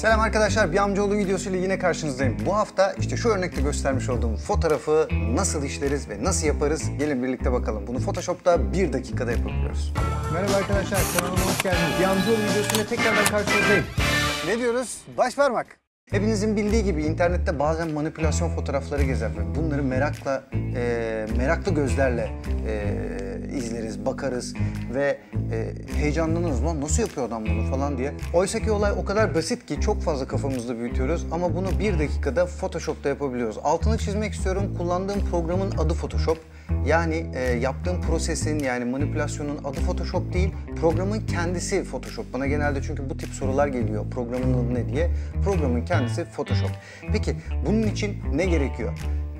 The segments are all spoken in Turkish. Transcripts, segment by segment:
Selam arkadaşlar, bir amcaoğlu videosuyla yine karşınızdayım. Bu hafta işte şu örnekte göstermiş olduğum fotoğrafı nasıl işleriz ve nasıl yaparız? Gelin birlikte bakalım. Bunu Photoshop'ta bir dakikada yapabiliyoruz. Merhaba arkadaşlar, kanalıma hoş geldiniz. Bir amcaoğlu videosuyla tekrardan karşınızdayım. Ne diyoruz? Baş parmak. Hepinizin bildiği gibi internette bazen manipülasyon fotoğrafları gezer ve bunları merakla, e, meraklı gözlerle e, izleriz, bakarız ve e, heyecanlanırız. Lan nasıl yapıyor adam bunu falan diye. Oysa ki olay o kadar basit ki çok fazla kafamızda büyütüyoruz ama bunu bir dakikada Photoshop'ta yapabiliyoruz. Altını çizmek istiyorum. Kullandığım programın adı Photoshop. Yani e, yaptığım prosesin yani manipülasyonun adı Photoshop değil, programın kendisi Photoshop. Bana genelde çünkü bu tip sorular geliyor. Programın adı ne diye. Programın kendisi Photoshop. Peki bunun için ne gerekiyor?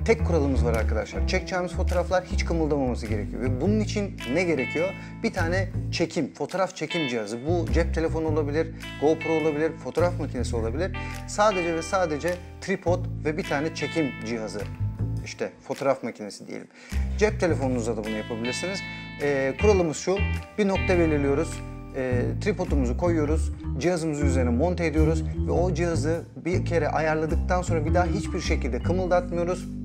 Tek kuralımız var arkadaşlar. Çekeceğimiz fotoğraflar hiç kımıldamaması gerekiyor. Ve bunun için ne gerekiyor? Bir tane çekim, fotoğraf çekim cihazı. Bu cep telefonu olabilir, GoPro olabilir, fotoğraf makinesi olabilir. Sadece ve sadece tripod ve bir tane çekim cihazı işte fotoğraf makinesi diyelim. Cep telefonunuzda da bunu yapabilirsiniz. Ee, kuralımız şu, bir nokta belirliyoruz. Ee, tripodumuzu koyuyoruz, cihazımızı üzerine monte ediyoruz ve o cihazı bir kere ayarladıktan sonra bir daha hiçbir şekilde kımıldatmıyoruz.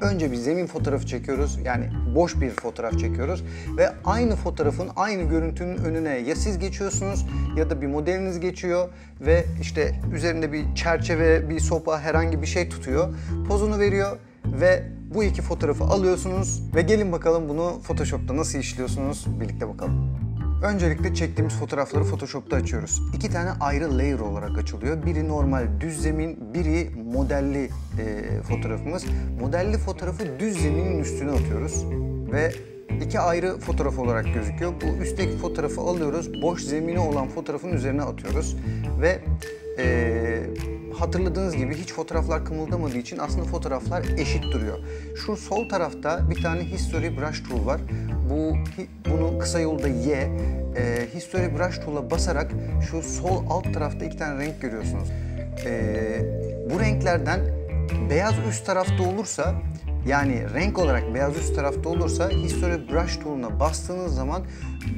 Önce bir zemin fotoğrafı çekiyoruz. Yani boş bir fotoğraf çekiyoruz. Ve aynı fotoğrafın, aynı görüntünün önüne ya siz geçiyorsunuz ya da bir modeliniz geçiyor ve işte üzerinde bir çerçeve, bir sopa, herhangi bir şey tutuyor. Pozunu veriyor ve bu iki fotoğrafı alıyorsunuz ve gelin bakalım bunu Photoshop'ta nasıl işliyorsunuz birlikte bakalım. Öncelikle çektiğimiz fotoğrafları Photoshop'ta açıyoruz. İki tane ayrı layer olarak açılıyor. Biri normal düz zemin, biri modelli e, fotoğrafımız. Modelli fotoğrafı düz zeminin üstüne atıyoruz ve iki ayrı fotoğraf olarak gözüküyor. Bu üstteki fotoğrafı alıyoruz, boş zemini olan fotoğrafın üzerine atıyoruz ve e, hatırladığınız gibi hiç fotoğraflar kımıldamadığı için aslında fotoğraflar eşit duruyor. Şu sol tarafta bir tane History Brush Tool var. Bu bunun kısa yolda Y. E, History Brush Tool'a basarak şu sol alt tarafta iki tane renk görüyorsunuz. E, bu renklerden beyaz üst tarafta olursa yani renk olarak beyaz üst tarafta olursa History Brush Tool'una bastığınız zaman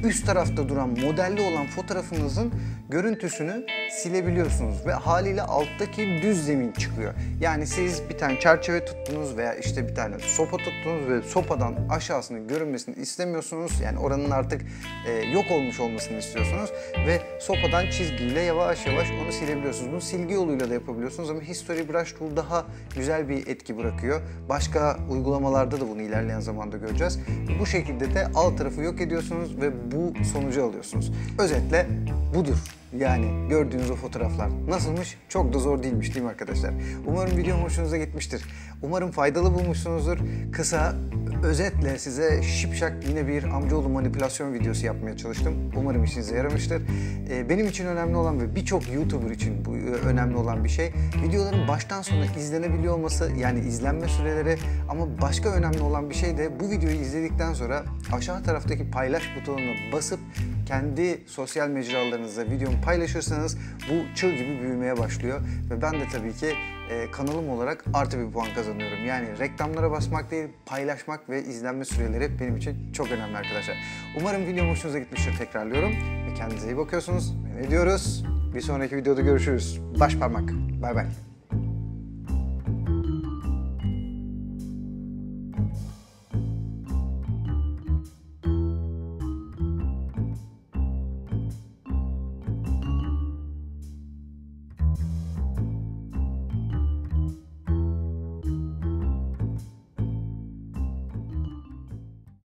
üst tarafta duran modelli olan fotoğrafınızın görüntüsünü silebiliyorsunuz ve haliyle alttaki düz zemin çıkıyor. Yani siz bir tane çerçeve tuttunuz veya işte bir tane sopa tuttunuz ve sopadan aşağısının görünmesini istemiyorsunuz. Yani oranın artık e, yok olmuş olmasını istiyorsunuz ve sopadan çizgiyle yavaş yavaş onu silebiliyorsunuz. Bunu silgi yoluyla da yapabiliyorsunuz ama History Brush Tool daha güzel bir etki bırakıyor. Başka uygulamalarda da bunu ilerleyen zamanda göreceğiz. Bu şekilde de alt tarafı yok ediyorsunuz ve bu sonucu alıyorsunuz. Özetle budur. Yani gördüğünüz o fotoğraflar nasılmış? Çok da zor değilmiş değil mi arkadaşlar? Umarım videom hoşunuza gitmiştir. Umarım faydalı bulmuşsunuzdur. Kısa, özetle size şipşak yine bir amcaoğlu manipülasyon videosu yapmaya çalıştım. Umarım işinize yaramıştır. Ee, benim için önemli olan ve birçok YouTuber için bu e, önemli olan bir şey videoların baştan sona izlenebiliyor olması yani izlenme süreleri ama başka önemli olan bir şey de bu videoyu izledikten sonra aşağı taraftaki paylaş butonuna basıp kendi sosyal mecralarınızda videomu paylaşırsanız bu çığ gibi büyümeye başlıyor ve ben de tabii ki e, kanalım olarak artı bir puan kazanıyorum. Yani reklamlara basmak değil, paylaşmak ve izlenme süreleri benim için çok önemli arkadaşlar. Umarım videom hoşunuza gitmiştir tekrarlıyorum. Ve kendinize iyi bakıyorsunuz. Ne diyoruz? Bir sonraki videoda görüşürüz. Baş parmak. Bay bay.